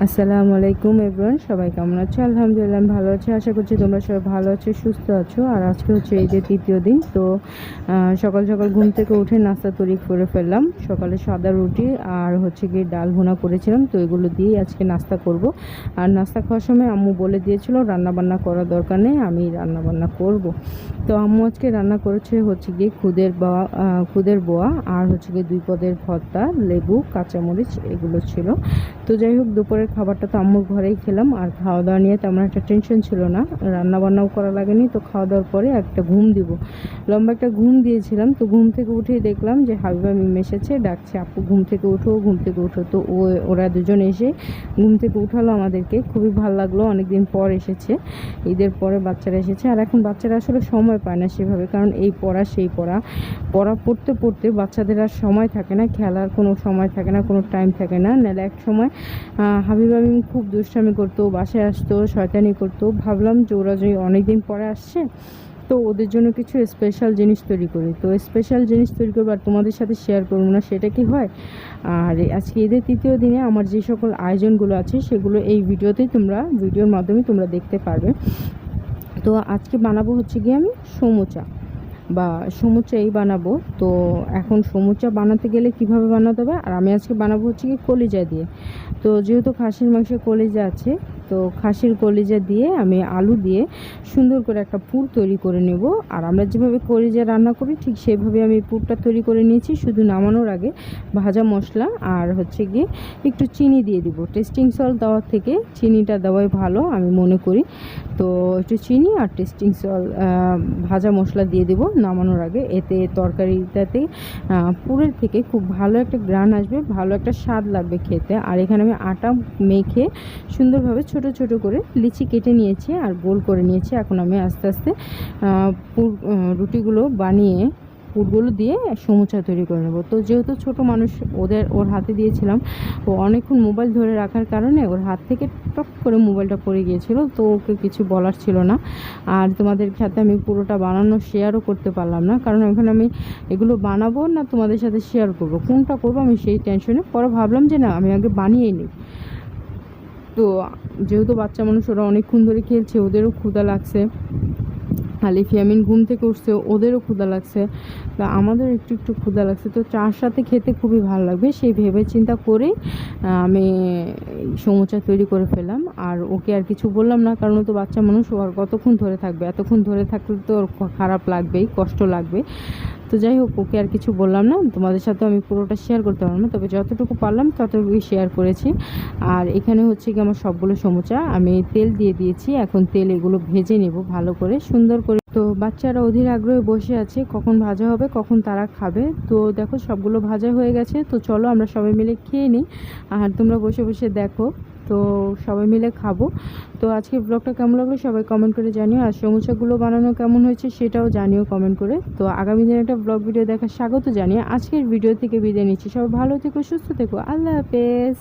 আসসালামু আলাইকুম এভরিওয়ান, সবাই কেমন আছো? আলহামদুলিল্লাহ ভালো আছি, আশা করছি তোমরা সবাই ভালো আছো, সুস্থ আছো। আর আজকে হচ্ছে এই যে তৃতীয় দিন, তো সকাল সকাল ঘুম থেকে উঠে নাস্তা তৈরি করে ফেললাম। সকালে সাদা রুটি আর হচ্ছে গিয়ে ডাল ভুনা করেছিলাম, তো এগুলো দিয়েই আজকে নাস্তা করব। আর নাস্তা খাওয়ার সময় আম্মু বলে দিয়েছিল রান্না বান্না করার দরকার নেই, আমি রান্না বান্না করব। তো আম্মু আজকে রান্না করেছে হচ্ছে গিয়ে খুদের বা খুদের বোয়া আর হচ্ছে গিয়ে দুই পদের ভর্তা, লেবু, কাঁচামরিচ, এগুলো ছিল। তো যাই হোক দুপুরের খাবারটা তো আম্মুর ঘরেই খেলাম, আর খাওয়া দাওয়া নিয়ে তেমন একটা টেনশন ছিল না। রান্না বান্নাও করা লাগেনি, তো খাওয়া দাওয়ার পরে একটা ঘুম দিব। লম্বা একটা ঘুম দিয়েছিলাম, তো ঘুম থেকে উঠেই দেখলাম যে হাবিবা মিম এসেছে, ডাকছে, আপু, ঘুম থেকে উঠো, ঘুম থেকে উঠো। তো ও, ওরা দুজন এসে ঘুম থেকে উঠালো আমাদেরকে, খুবই ভালো লাগল, অনেকদিন পর এসেছে, ঈদের পরে বাচ্চারা এসেছে, আর এখন বাচ্চারা আসলে সময় পায় না সেভাবে, কারণ এই পড়া, সেই পড়া। পড়া পড়তে পড়তে বাচ্চাদের আর সময় থাকে না, খেলার কোনো সময় থাকে না, কোনো টাইম থাকে না, নাহলে এক সময় হাবিব আমিন খুব দুষ্টামি করতো, বাসায় আসতো, শয়তানি করতো। ভাবলাম যে ওরা যদি অনেকদিন পরে আসছে, তো ওদের জন্য কিছু স্পেশাল জিনিস তৈরি করি। তো স্পেশাল জিনিস তৈরি করব আর তোমাদের সাথে শেয়ার করব না, সেটা কি হয়? আর আজকে ঈদের তৃতীয় দিনে আমার যে সকল আয়োজনগুলো আছে, সেগুলো এই ভিডিওতেই তোমরা, ভিডিওর মাধ্যমে তোমরা দেখতে পারবে। তো আজকে বানাবো হচ্ছে গিয়ে আমি সমুচা। বা সমুচাই বানাবো। তো এখন সমুচা বানাতে গেলে কীভাবে বানাতে হবে? আর আমি আজকে বানাবো হচ্ছে কি কলিজা দিয়ে। তো যেহেতু খাসির মাংসে কলিজা আছে তো খাসির কলিজা দিয়ে আমি আলু দিয়ে সুন্দর করে একটা পুর তৈরি করে নেব। আর আমরা যেভাবে কলিজা রান্না করি, ঠিক সেভাবে আমি পুরটা তৈরি করে নিয়েছি, শুধু নামানোর আগে ভাজা মশলা আর হচ্ছে গিয়ে একটু চিনি দিয়ে দিব। টেস্টিং সল্ট দেওয়ার থেকে চিনিটা দেওয়াই ভালো, আমি মনে করি। তো একটু চিনি আর টেস্টিং সল্ট ভাজা মশলা দিয়ে দেবো নামানোর আগে। এতে তরকারিটাতে পুরের থেকে খুব ভালো একটা গ্রান আসবে, ভালো একটা স্বাদ লাগবে খেতে। আর এখানে আমি আটা মেখে সুন্দরভাবে ছোট ছোট করে লিচি কেটে নিয়েছি আর গোল করে নিয়েছি। এখন আমি আস্তে আস্তে রুটিগুলো বানিয়ে পুরগুলো দিয়ে সমুচা তৈরি করে নেব। তো যেহেতু ছোট মানুষ ওদের, ওর হাতে দিয়েছিলাম, ও অনেকক্ষণ মোবাইল ধরে রাখার কারণে ওর হাত থেকে টক করে মোবাইলটা পড়ে গিয়েছিল, তো ওকে কিছু বলার ছিল না। আর তোমাদের সাথে আমি পুরোটা বানানো শেয়ারও করতে পারলাম না, কারণ এখন আমি এগুলো বানাবো না তোমাদের সাথে শেয়ার করব। কোনটা করব আমি সেই টেনশনে পরে ভাবলাম যে না, আমি আগে বানিয়েই নিই। তো যেহেতু বাচ্চা মানুষ, ওরা অনেকক্ষণ ধরে খেলছে, ওদেরও ক্ষুধা লাগছে। আলিফি আমিন ঘুম থেকে উঠছে, ওদেরও ক্ষুধা লাগছে। তো আমাদের একটু একটু ক্ষুধা লাগছে। তো চার সাথে খেতে খুবই ভালো লাগবে। সেই ভেবে চিন্তা করে আমি সমুচা তৈরি করে ফেলাম আর ওকে আর কিছু বললাম না, কারণ তো বাচ্চা মানুষ, ও আর কতক্ষণ ধরে থাকবে? এতক্ষণ ধরে থাকলে তো ওর খারাপ লাগবেই, কষ্ট লাগবে। তো যাই হোক, ওকে আর কিছু বললাম না। তোমাদের সাথে আমি পুরোটা শেয়ার করতে পারলাম না। তবে যতটুকু পারলাম, ততটুকুই শেয়ার করেছি। আর এখানে হচ্ছে কি আমার সবগুলো সমুচা। আমি তেল দিয়ে দিয়েছি। এখন তেল এগুলো ভেজে নেব ভালো করে, সুন্দর করে। তো বাচ্চারা অধীর আগ্রহে বসে আছে, কখন ভাজা হবে, কখন তারা খাবে। তো দেখো, সবগুলো ভাজা হয়ে গেছে। তো চলো, আমরা সবাই মিলে খেয়ে নিই। আর তোমরা বসে বসে দেখো। তো সবাই মিলে খাব। তো আজকে ব্লগটা কেমন লাগল সবাই কমেন্ট করে জানিও। আর সমুচাগুলো বানানো কেমন হয়েছে সেটাও জানিও কমেন্ট করে। তো আগামী দিনে একটা ব্লগ ভিডিও দেখার স্বাগত জানিয়ে আজকের ভিডিও থেকে বিদায় নিচ্ছি। সবাই ভালো থেকো, সুস্থ থেকো। আল্লাহ হাফেজ।